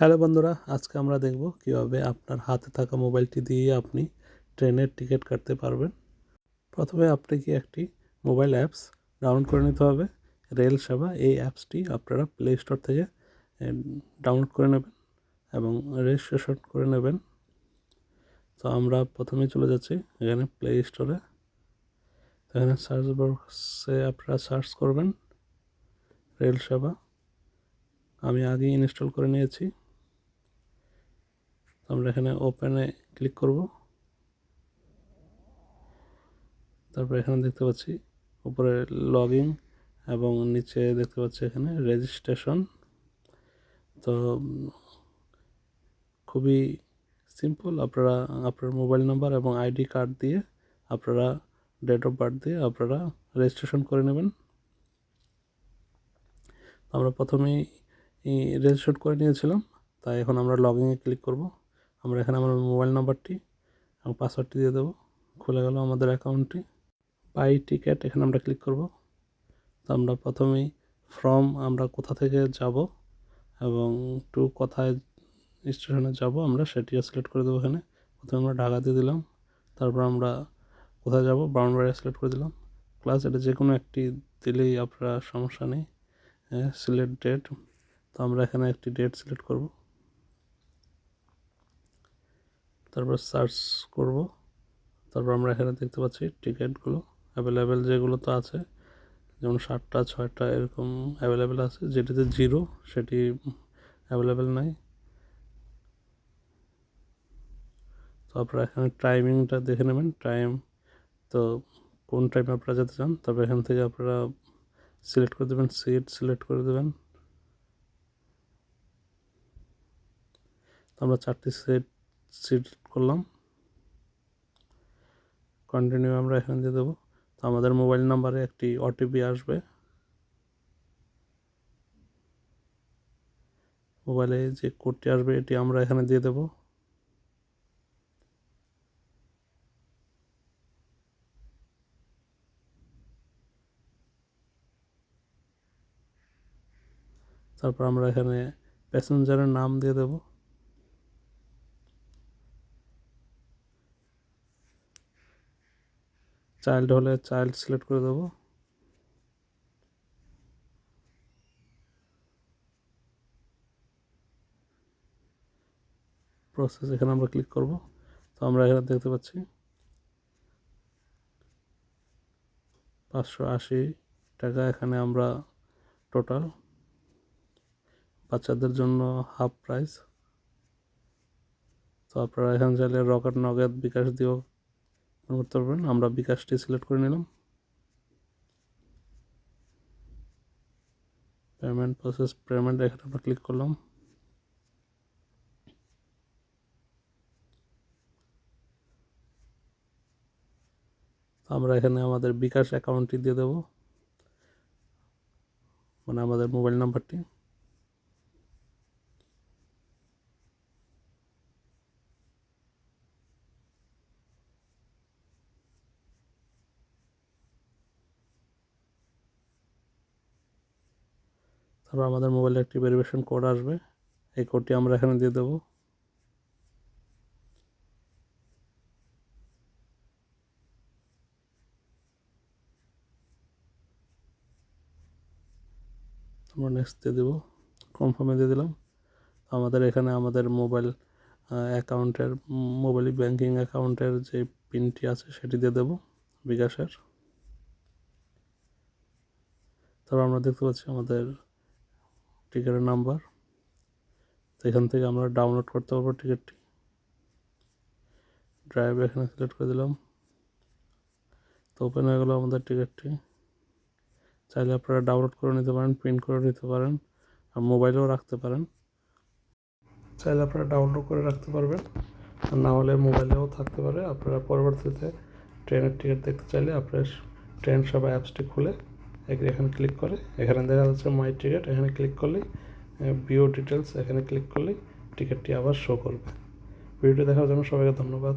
Hello বন্ধুরা, আজকে আমরা দেখব কীভাবে আপনার হাতে থাকা মোবাইলটি দিয়ে আপনি ট্রেনের টিকিট কাটতে পারবেন। প্রথমে আপনাকে একটি মোবাইল অ্যাপস ডাউনলোড করে নিতে হবে। রেল সেবা, এই অ্যাপসটি আপনারা প্লে স্টোর থেকে ডাউনলোড করে নেবেন এবং রেজিস্ট্রেশন করে নেবেন। তো আমরা প্রথমে চলে যাচ্ছি এখানে প্লে স্টোরে। এখানে সার্চ বক্সে আপনারা সার্চ করবেন রেল সেবা। আমি আগেই ইনস্টল করে নিয়েছি। আমরা এখানে ওপেনে ক্লিক করব। তারপর এখানে দেখতে পাচ্ছি উপরে লগইন এবং নিচে দেখতে পাচ্ছি এখানে রেজিস্ট্রেশন তো, খুবই সিম্পল আপনারা, আপনার মোবাইল নাম্বার এবং আইডি কার্ড দিয়ে আপনারা ডেট অফ বার্থ দিয়ে আপনারা রেজিস্ট্রেশন করে নেবেন। আমরা প্রথমেই রেজিস্টার করে নিয়েছিলাম, তাই এখন আমরা লগ ইনে ক্লিক করব। আমরা এখানে আমার মোবাইল নাম্বারটি এবং পাসওয়ার্ডটি দিয়ে দেবো। খুলে গেল আমাদের অ্যাকাউন্টটি। বাই টিকিট এখানে আমরা ক্লিক করব। তো আমরা প্রথমেই ফ্রম আমরা কোথা থেকে যাব এবং টু কোথায় স্টেশনে যাব আমরা সেটিও সিলেক্ট করে দেবো এখানে। প্রথমে আমরা ঢাকা দিয়ে দিলাম। তারপর আমরা কোথায় যাব ব্রাউনবাড়িয়া সিলেক্ট করে দিলাম। প্লাস এটা যে কোনো একটি দিলেই আপনারা সমস্যা নেই সিলেক্ট ডেট। তো আমরা এখানে একটি ডেট সিলেক্ট করব। তারপর সার্চ করব। তারপর আমরা এখানে দেখতে পাচ্ছি টিকিটগুলো অ্যাভেলেবেল যেগুলো তো আছে, যেমন সাতটা, ছয়টা এরকম অ্যাভেলেবেল আছে। যেটিতে জিরো সেটি অ্যাভেলেবেল নাই। তো আপনারা এখানে টাইমিংটা দেখে নেবেন। টাইম তো কোন টাইমে আপনারা যেতে চান তারপর এখান থেকে আপনারা সিলেক্ট করে দেবেন সিট সিলেক্ট করে দেবেন। আমরা চারটি সেট সিট করলাম। কন্টিনিউ আমরা এখানে দিয়ে দেবো। তো আমাদের মোবাইল নাম্বারে একটি ওটিপি আসবে। মোবাইলে যে কোডটি আসবে, এটি আমরা এখানে দিয়ে দেবো। তারপর আমরা এখানে প্যাসেঞ্জারের নাম দিয়ে দেবো। চাইল্ড হলে চাইল্ড সিলেক্ট করে দেবো। প্রসেস এখানে আমরা ক্লিক করব। তো আমরা এখানে দেখতে পাচ্ছি পাঁচশো আশি টাকা এখানে আমরা টোটাল বাচ্চাদের জন্য হাফ প্রাইস তো আপনারা এখানে চাইলে রকেট নগদ বিকাশ দিয়েও করতে পারবেন আমরা বিকাশটি সিলেক্ট করে নিলাম। পেমেন্ট প্রসেস পেমেন্ট এখানে আমরা ক্লিক করলাম। আমরা এখানে আমাদের বিকাশ অ্যাকাউন্টটি দিয়ে দেব। মানে আমাদের মোবাইল নাম্বারটি তারপর আমাদের মোবাইলে একটি ভেরিফিকেশন কোড আসবে। এই কোডটি আমরা এখানে দিয়ে দেবো। আমরা নেক্সট দিয়ে দেবো। কনফার্মে দিয়ে দিলাম। আমাদের এখানে আমাদের মোবাইল অ্যাকাউন্টের মোবাইল ব্যাংকিং অ্যাকাউন্টের যে পিনটি আছে সেটি দিয়ে দেবো বিকাশের। তারপর আমরা দেখতে পাচ্ছি আমাদের টিকিটের নাম্বার। তো এখান থেকে আমরা ডাউনলোড করতে পারব টিকিটটি। ড্রাইভ এখানে সিলেক্ট করে দিলাম। তো ওপেন হয়ে গেলো আমাদের টিকিটটি। চাইলে আপনারা ডাউনলোড করে নিতে পারেন প্রিন্ট করে নিতে পারেন, আর মোবাইলেও রাখতে পারেন। চাইলে আপনারা ডাউনলোড করে রাখতে পারবেন। আর না হলে মোবাইলেও থাকতে পারে। আপনারা পরবর্তীতে ট্রেনের টিকিট দেখতে চাইলে আপনার ট্রেন সব অ্যাপসটি খুলে এখানে ক্লিক করে, এখানে দেখা যাচ্ছে মাই টিকিট এখানে ক্লিক করলে বিও ডিটেলস এখানে ক্লিক করলে টিকিটটি আবার শো করবে। ভিডিওটি দেখার জন্য সবাইকে ধন্যবাদ।